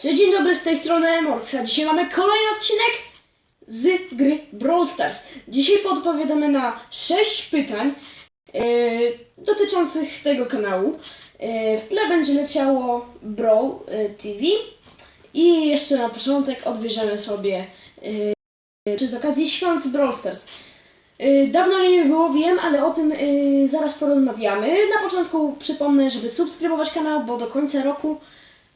Cześć, dzień dobry, z tej strony Emorx, a dzisiaj mamy kolejny odcinek z gry Brawl Stars. Dzisiaj podpowiadamy na 6 pytań e, dotyczących tego kanału. E, w tle będzie leciało Brawl e, TV i jeszcze na początek odbierzemy sobie e, czy z okazji świąt z Brawl Stars. E, Dawno nie było, wiem, ale o tym e, zaraz porozmawiamy. Na początku przypomnę, żeby subskrybować kanał, bo do końca roku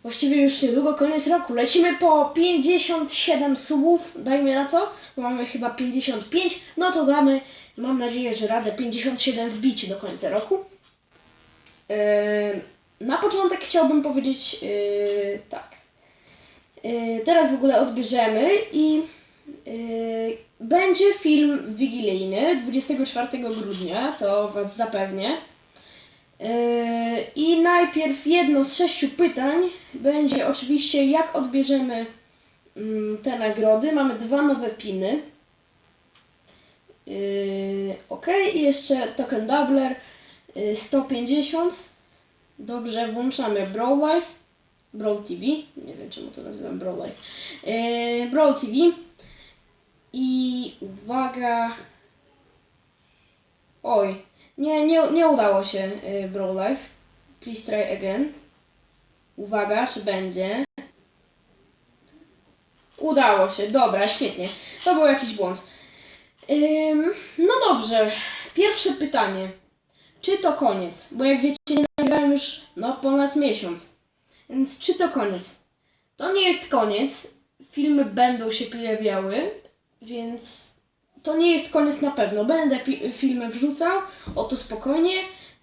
Właściwie już niedługo koniec roku. Lecimy po 57 subów, dajmy na to, bo mamy chyba 55. No to damy, mam nadzieję, że radę 57 wbić do końca roku. Yy, na początek chciałbym powiedzieć yy, tak. Yy, teraz w ogóle odbierzemy i yy, będzie film wigilijny 24 grudnia, to Was zapewnię. Yy, I najpierw jedno z sześciu pytań będzie oczywiście jak odbierzemy mm, te nagrody. Mamy dwa nowe piny. Yy, ok, i jeszcze token doubler yy, 150. Dobrze, włączamy Brawl Life. Brawl TV. Nie wiem czemu to nazywam Brawl Life. Yy, Brawl TV. I uwaga. Oj, nie, nie, nie udało się y, Brawl Life. Please try again. Uwaga, czy będzie? Udało się, dobra, świetnie. To był jakiś błąd. Ym, no dobrze, pierwsze pytanie. Czy to koniec? Bo jak wiecie, nie nagrałem już no, ponad miesiąc. Więc czy to koniec? To nie jest koniec. Filmy będą się pojawiały, więc to nie jest koniec na pewno. Będę filmy wrzucał, o to spokojnie.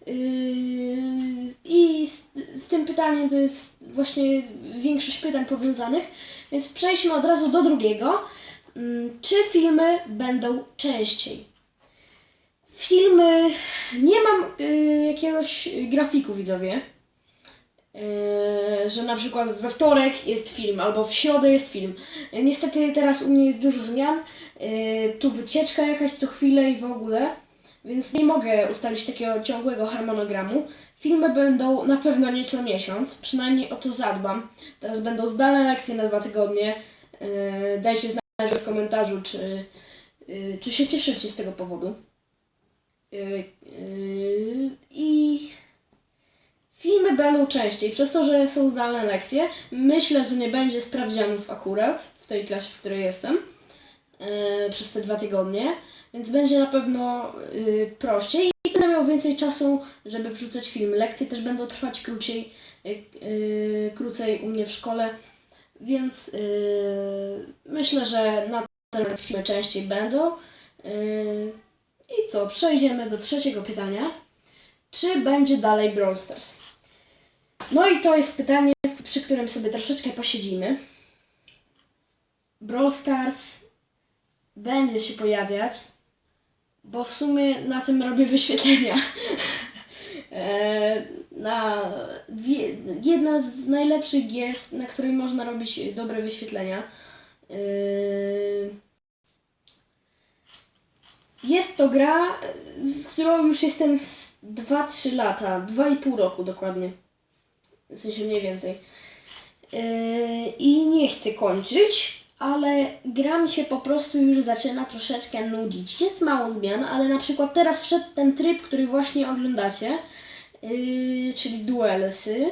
Yy, I z, z tym pytaniem to jest właśnie większość pytań powiązanych, więc przejdźmy od razu do drugiego. Ym, Czy filmy będą częściej? Filmy. Nie mam y, jakiegoś grafiku, widzowie. Yy, że na przykład we wtorek jest film, albo w środę jest film. Yy, Niestety teraz u mnie jest dużo zmian. Yy, tu wycieczka jakaś co chwilę i w ogóle, więc nie mogę ustalić takiego ciągłego harmonogramu. Filmy będą na pewno nie co miesiąc, przynajmniej o to zadbam. Teraz będą zdalne lekcje na dwa tygodnie. Dajcie znać w komentarzu, czy, czy się cieszycie z tego powodu. I filmy będą częściej, przez to, że są zdalne lekcje. Myślę, że nie będzie sprawdzianów akurat w tej klasie, w której jestem yy, przez te dwa tygodnie, więc będzie na pewno yy, prościej i będę miał więcej czasu, żeby wrzucać film. Lekcje też będą trwać krócej, yy, krócej u mnie w szkole, więc yy, myślę, że na ten filmy częściej będą. Yy, I co, przejdziemy do trzeciego pytania. Czy będzie dalej Brawl Stars? No i to jest pytanie, przy którym sobie troszeczkę posiedzimy. Brawl Stars będzie się pojawiać, bo w sumie na tym robię wyświetlenia. E, na jedna z najlepszych gier, na której można robić dobre wyświetlenia. E, jest to gra, z którą już jestem z 2-3 lata, 2,5 roku dokładnie. W sensie mniej więcej. Yy, I nie chcę kończyć, ale gra mi się po prostu już zaczyna troszeczkę nudzić. Jest mało zmian, ale na przykład teraz wszedł ten tryb, który właśnie oglądacie, yy, czyli duelsy.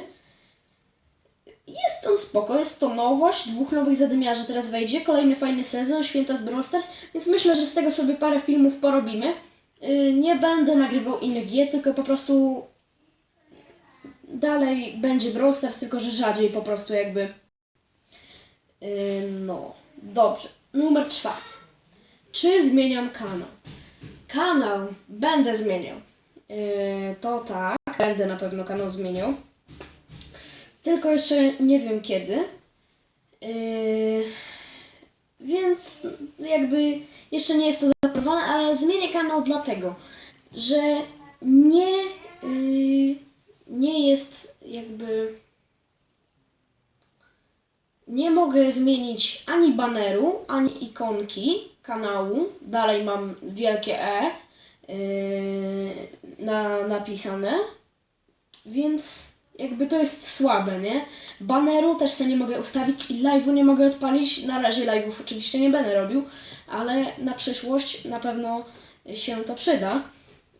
Jest on spoko, jest to nowość, dwóch nowych zadymiarzy teraz wejdzie, kolejny fajny sezon, święta z Brawl Stars, więc myślę, że z tego sobie parę filmów porobimy. Yy, nie będę nagrywał innych gier, tylko po prostu dalej będzie Brawl Stars, tylko że rzadziej po prostu jakby. Yy, no, dobrze. Numer czwarty. Czy zmieniam kanał? Kanał będę zmieniał. Yy, to tak, będę na pewno kanał zmieniał. Tylko jeszcze nie wiem kiedy. Yy, więc jakby jeszcze nie jest to zaplanowane, ale zmienię kanał dlatego, że nie, nie jest jakby. Nie mogę zmienić ani baneru, ani ikonki kanału. Dalej mam wielkie E yy, na, napisane. Więc jakby to jest słabe, nie? Baneru też sobie nie mogę ustawić i live'u nie mogę odpalić. Na razie live'ów oczywiście nie będę robił, ale na przyszłość na pewno się to przyda.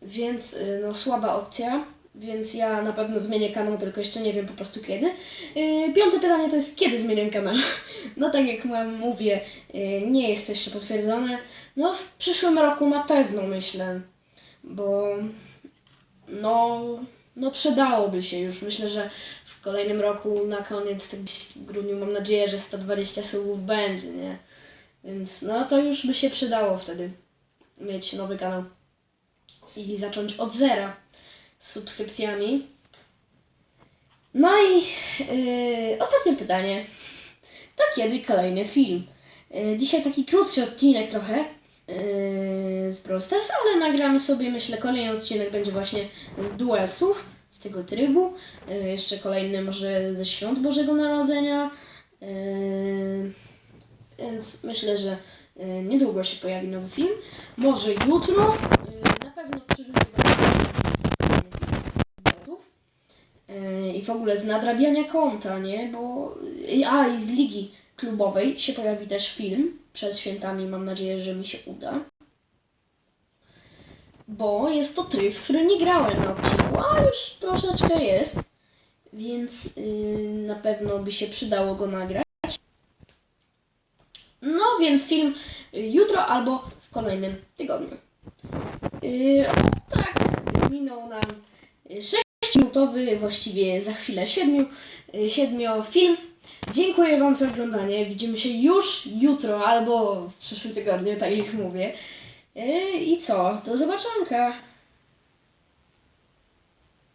Więc y, no słaba opcja, więc ja na pewno zmienię kanał, tylko jeszcze nie wiem po prostu kiedy. Y, Piąte pytanie to jest kiedy zmienię kanał? No tak jak mówię, y, nie jest to jeszcze potwierdzone. No w przyszłym roku na pewno myślę, bo no, no przydałoby się już. Myślę, że w kolejnym roku na koniec, tak w grudniu mam nadzieję, że 120 subów będzie, nie? Więc no to już by się przydało wtedy mieć nowy kanał i zacząć od zera subskrypcjami. No i yy, ostatnie pytanie. To kiedy kolejny film? Yy, dzisiaj taki krótszy odcinek trochę yy, z Brawl Stars, ale nagramy sobie, myślę, kolejny odcinek będzie właśnie z duelsów, z tego trybu. Yy, jeszcze kolejny może ze Świąt Bożego Narodzenia. Yy, więc myślę, że yy, niedługo się pojawi nowy film. Może jutro, yy, na pewno tygodniu kolejny film z duelsów. Yy, I w ogóle z nadrabiania konta, nie? Bo. A i z ligi klubowej się pojawi też film. Przed świętami mam nadzieję, że mi się uda. Bo jest to tryb, w którym nie grałem na odcinku, a już troszeczkę jest. Więc yy, na pewno by się przydało go nagrać. No więc film y, jutro albo w kolejnym tygodniu. Yy, tak, minął nam 6-minutowy, właściwie za chwilę 7, 7 film. Dziękuję Wam za oglądanie. Widzimy się już jutro albo w przyszłym tygodniu, tak jak mówię. Yy, I co? Do zobaczonka.